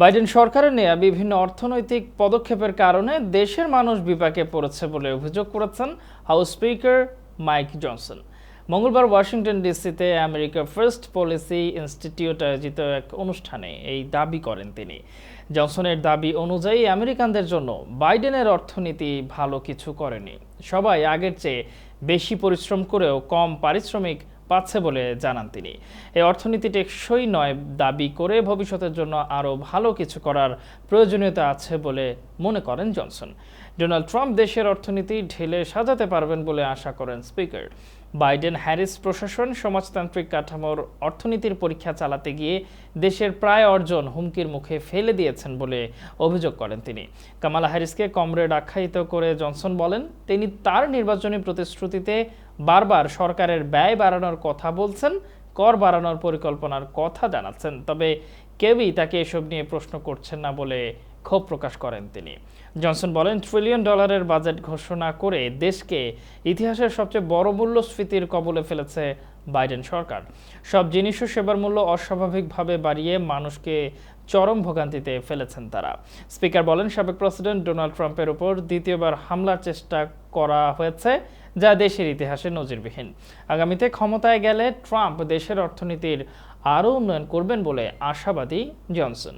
Biden সরকারের নেয়া বিভিন্ন অর্থনৈতিক পদক্ষেপের কারণে দেশের মানুষ বিপাকে পড়েছে বলে অভিযোগ করেছেন হাউস স্পিকার মাইক জনসন। মঙ্গলবার ওয়াশিংটন ডিসিতে আমেরিকা ফার্স্ট পলিসি ইনস্টিটিউট আয়োজিত এক অনুষ্ঠানে এই দাবি করেন তিনি। জনসনের দাবি অনুযায়ী আমেরিকানদের জন্য বাইডেনের অর্থনীতি ভালো কিছু করেনি। সবাই আগের চেয়ে বেশি পরিশ্রম করেও কম পারিশ্রমিক পাচ্ছে বলে জানান তিনি। এই অর্থনীতি টেকসই নয় দাবি করে ভবিষ্যতের জন্য আরও ভালো কিছু করার প্রয়োজনীয়তা আছে বলে মনে করেন জনসন। ডোনাল্ড ট্রাম্প দেশের অর্থনীতি ঢেলে সাজাতে পারবেন বলে আশা করেন স্পিকার। বাইডেন হ্যারিস প্রশাসন সমাজতান্ত্রিক কাঠামোর অর্থনীতির পরীক্ষা চালাতে গিয়ে দেশের প্রায় অর্জন হুমকির মুখে ফেলে দিয়েছেন বলে অভিযোগ করেন তিনি। কামালা হ্যারিসকে কমরেড আখ্যায়িত করে জনসন বলেন, তিনি তার নির্বাচনী প্রতিশ্রুতিতে বারবার সরকারের ব্যয় বাড়ানোর কথা বলছেন, কর বাড়ানোর পরিকল্পনার কথা জানাচ্ছেন। তবে কেউই তাকে এসব নিয়ে প্রশ্ন করছেন না বলে ক্ষোভ প্রকাশ করেন তিনি। জনসন বলেন ট্রিলিয়ন ডলারের বাজেট ঘোষণা করে দেশকে ইতিহাসের সবচেয়ে বড় মূল্যস্ফীতির কবলে ফেলেছে বাইডেন সরকার। সব জিনিস ও সেবার মূল্য অস্বাভাবিকভাবে বাড়িয়ে মানুষকে চরম ভোগান্তিতে ফেলেছেন তারা। স্পিকার বলেন, সাবেক প্রেসিডেন্ট ডোনাল্ড ট্রাম্পের উপর দ্বিতীয়বার হামলার চেষ্টা করা হয়েছে, যা দেশের ইতিহাসে নজিরবিহীন। আগামীতে ক্ষমতায় গেলে ট্রাম্প দেশের অর্থনীতির আরও উন্নয়ন করবেন বলে আশাবাদী জনসন।